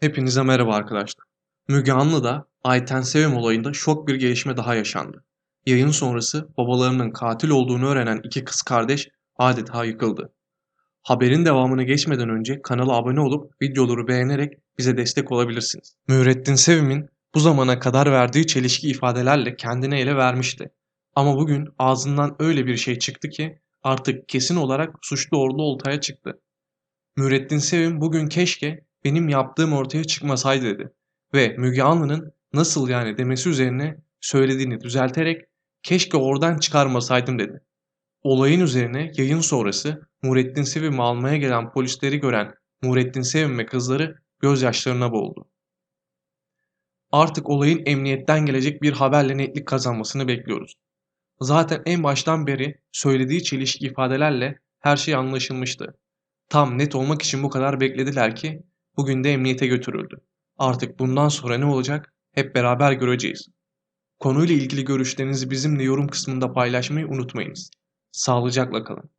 Hepinize merhaba arkadaşlar. Müge Anlı'da Ayten Sevim olayında şok bir gelişme daha yaşandı. Yayın sonrası babalarının katil olduğunu öğrenen iki kız kardeş adeta yıkıldı. Haberin devamını geçmeden önce kanala abone olup videoları beğenerek bize destek olabilirsiniz. Mürettin Sevim'in bu zamana kadar verdiği çelişki ifadelerle kendine ele vermişti. Ama bugün ağzından öyle bir şey çıktı ki artık kesin olarak suçlu orlu oltaya çıktı. Mürettin Sevim bugün keşke benim yaptığım ortaya çıkmasaydı dedi. Ve Müge Anlı'nın nasıl yani demesi üzerine söylediğini düzelterek keşke oradan çıkarmasaydım dedi. Olayın üzerine yayın sonrası Nurettin Sevim'i almaya gelen polisleri gören Nurettin Sevim ve kızları gözyaşlarına boğuldu. Artık olayın emniyetten gelecek bir haberle netlik kazanmasını bekliyoruz. Zaten en baştan beri söylediği çelişki ifadelerle her şey anlaşılmıştı. Tam net olmak için bu kadar beklediler ki bugün de emniyete götürüldü. Artık bundan sonra ne olacak hep beraber göreceğiz. Konuyla ilgili görüşlerinizi bizimle yorum kısmında paylaşmayı unutmayınız. Sağlıcakla kalın.